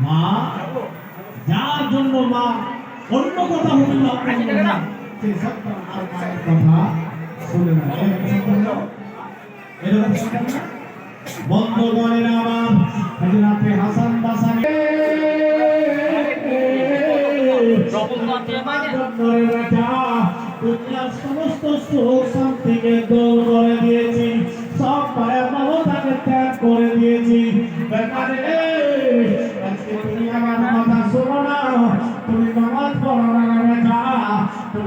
মা যার জন্য মা অন্য কথা হবে না অন্য না সে সন্তান আর মায়ের কথা শুনে এরকম না? বন্ধ করে না আমার হাজরাতে হাসান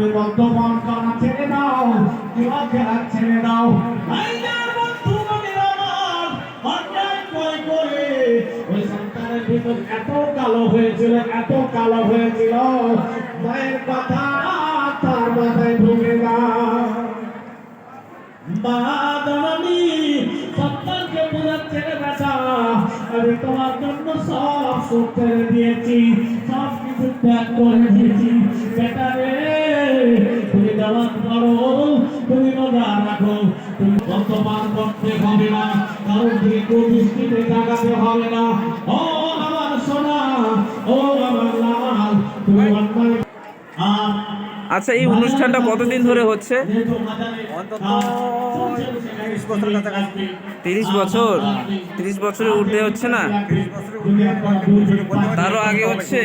তুমি মদ্যপান করা ছেড়ে দাও জুয়া খেলা ছেড়ে দাও। এত কালো হয়েছিল, এত কালো হয়েছিল। মায়ের কথা তার মাথায় ঢুকে আমি তোমার জন্য সব সুখ ছেড়ে দিয়েছি, সব কিছু ত্যাগ করে দিয়েছি। বেটা রে তুমি করো তুমি রোজা রাখো। তুমি বর্তমান করতে হবে না, কারণ তুমি দৃষ্টিতে তাকাতে হবে না। ও আমার সোনা, ও আমার লাল তুমি অন্যায় আর আচ্ছা এই অনুষ্ঠানটা কতদিন ধরে হচ্ছে? তিরিশ বছর তিরিশ বছর? বছরের ঊর্ধ্বে হচ্ছে না? তারও আগে হচ্ছে?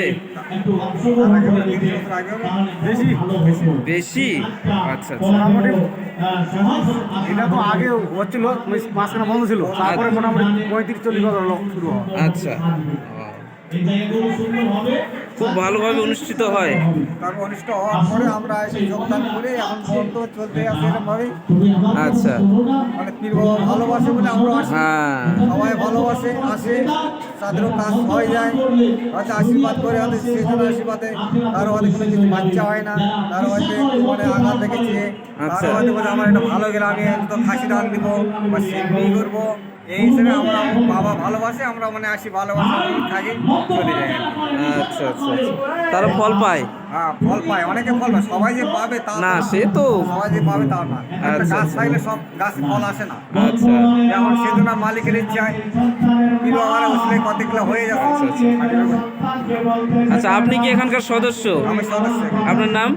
বেশি? বেশি? আচ্ছা আচ্ছা। এটা তো আগে হচ্ছিল মাঝখানে বন্ধ ছিল। তারপরে মোটামুটি পঁয়ত্রিশ চল্লিশ বছর হলো শুরু হয় আচ্ছা। খুব ভালোভাবে অনুষ্ঠিত হয়। তারপর অনিষ্ট হওয়ার পরে আমরা এসে যোগদান করে এখন পর্যন্ত চলতে আছে এরকমভাবেই। আচ্ছা। মানে পীর বাবা ভালোবাসে বলে আমরা আসি। হ্যাঁ। সবাই ভালোবাসে আসে তাদেরও কাজ হয়ে যায়। হয়তো আশীর্বাদ করে হয়তো সেই জন্য আশীর্বাদে। কারও হয়তো কোনো কিছু বাচ্চা হয় না কারও হয়তো একটু মানে আঘাত লেগেছে। আচ্ছা। কারও হয়তো বলে আমার এটা ভালো গেলে আমি তো খাসি রান দিব বা সিদ্ধি করব। এই হিসেবে আমরা বাবা ভালোবাসে আমরা মানে আসি ভালোবাসে থাকি। চলে যাই আচ্ছা আচ্ছা আচ্ছা। তারা ফল পায়? হ্যাঁ ফল পায় অনেকে ফল পায়। সবাই যে পাবে তা না না। সে তো সবাই যে পাবে তাও না। আচ্ছা, গাছ আচ্ছা। থাকলে সব গাছ ফল আসে না। আচ্ছা। যেমন সেজন্য মালিকের ইচ্ছায় কিলো আমার ওসলে কতগুলো হয়ে যাচ্ছে। আচ্ছা আপনি কি এখানকার সদস্য? আমি সদস্য। আপনার নাম?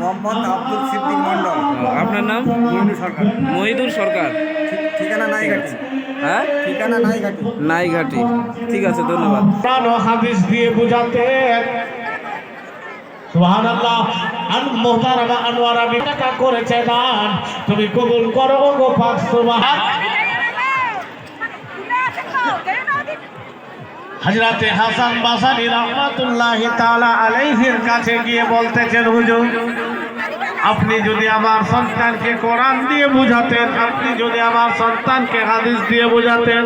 মোহাম্মদ আব্দুল সিদ্দিক মন্ডল আপনার নাম? মহিনু সরকার। মহিদুর সরকার। ঠিক- ঠিকানা নাইঘাটি হ্যাঁ? ঠিকানা নাইঘাটি। নাইঘাটি। ঠিক আছে ধন্যবাদ। কোরআন ও হাদিস দিয়ে বুঝাতেন সুবহানাল্লাহ আন মুহতারামা আনোয়ারা বিটাকা করেছে দান। তুমি কবুল করো গো পাক সুবহান। হযরতে হাসান বাসানি রাহমাতুল্লাহি তাআলা আলাইহির কাছে গিয়ে বলতেছেন হুজুর আপনি যদি আমার সন্তানকে কোরআন দিয়ে বুঝাতেন, আপনি যদি আমার সন্তানকে হাদিস দিয়ে বুঝাতেন।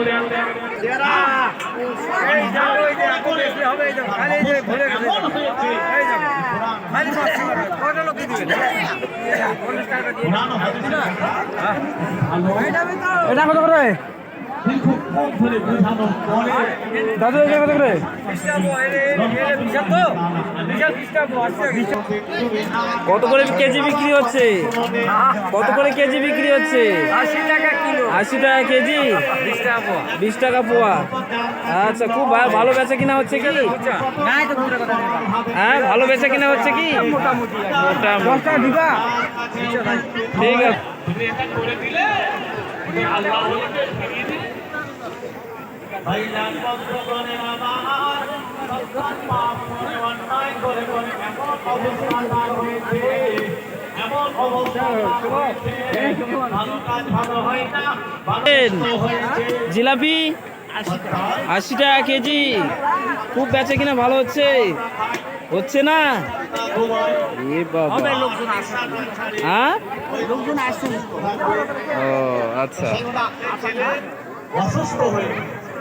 এটা কত করে? দাদু কত করে কত করে কেজি বিক্রি হচ্ছে? কত করে কেজি বিক্রি হচ্ছে? আশি টাকা কেজি? বিশ টাকা পোয়া। আচ্ছা খুব ভালো বেচা কিনা হচ্ছে কি? হ্যাঁ ভালো বেচা কিনা হচ্ছে কি? ঠিক আছে তুমি এটা করে দিলে তুমি আল্লাহ বলতে ফিরিয়ে দিলে ভাইজান বন্ধুগণের আমার সন্তান পাপ করে অন্যায় করে করে এমন অবস্থা তার হয়েছে এমন অবস্থা ভালো কাজ ভালো হয় না ভালো কাজ হয়েছে জিলাপি আশি টাকা কেজি। খুব বেচা কিনা ভালো হচ্ছে? হচ্ছে না? এ বাবা। হ্যাঁ? ও আচ্ছা। অসুস্থ হয়ে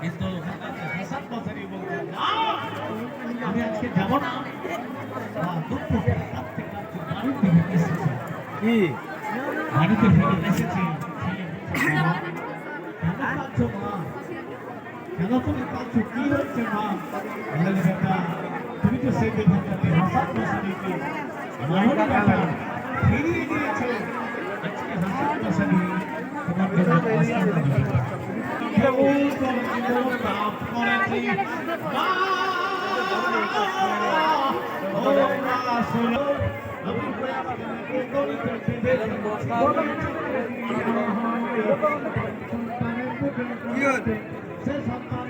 কিন্তু হাসান বাসারি বলছেন না। আমি আজকে যাব না করে কাঁদতে কাঁদতে বাড়িতে ফিরে এসেছি। কি? বাড়িতে ফিরে এসেছি ছেলে বলছে, "মা, কেন কাঁদছো মা কেন তুমি কাঁদছো কি হচ্ছে মা বলে বেটা তুমি তো সেই দিনটাতে হাসান বাসারিকে মোহন বেটা ফিরিয়ে দিয়েছ আজকে হাসান বাসারি তোমার জন্য আশীর্বাদ দিয়েছে। কেবল তোমাকে বড় পাপ করেছি মা ও মা শোনো আমি প্রয়াসকে করিতে পেরে সে সন্তানের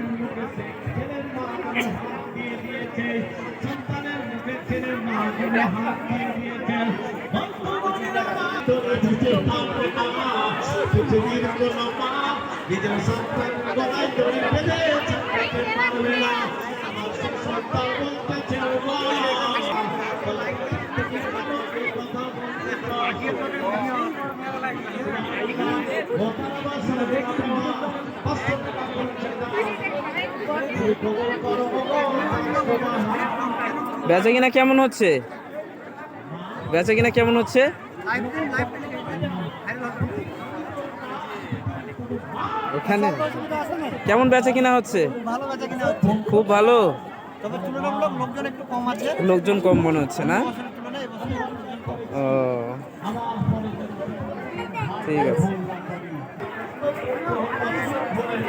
পৃথিবীর কোনো মা নিজের সন্তান গলায় দড়ি বেঁধে চালাতে পারবে না আমার সন্তান থেকে আমাকে কথা বলতে বেচা কিনা কেমন হচ্ছে? বেচা কিনা কেমন হচ্ছে? এখানে কেমন বেচা কিনা হচ্ছে? খুব ভালো। লোকজন কম মনে হচ্ছে না। ও, ঠিক আছে।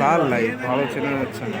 লাল লাইট ভালো চেনা যাচ্ছে না।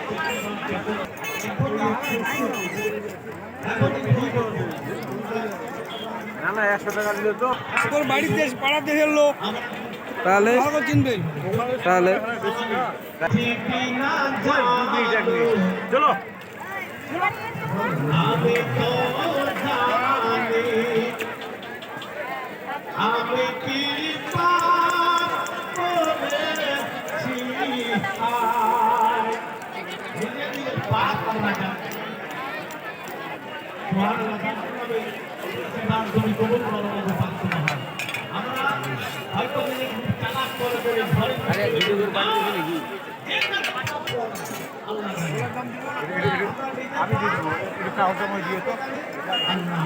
তোর বাড়িতে পাড়ার দেশের লোক। তাহলে? চিনবে। তাহলে? চলো। কবুল আমরা হয়তো চালাক করে করে আমি দিয়ে দেবো খাওয়া সময় দিয়ে তো আল্লাহ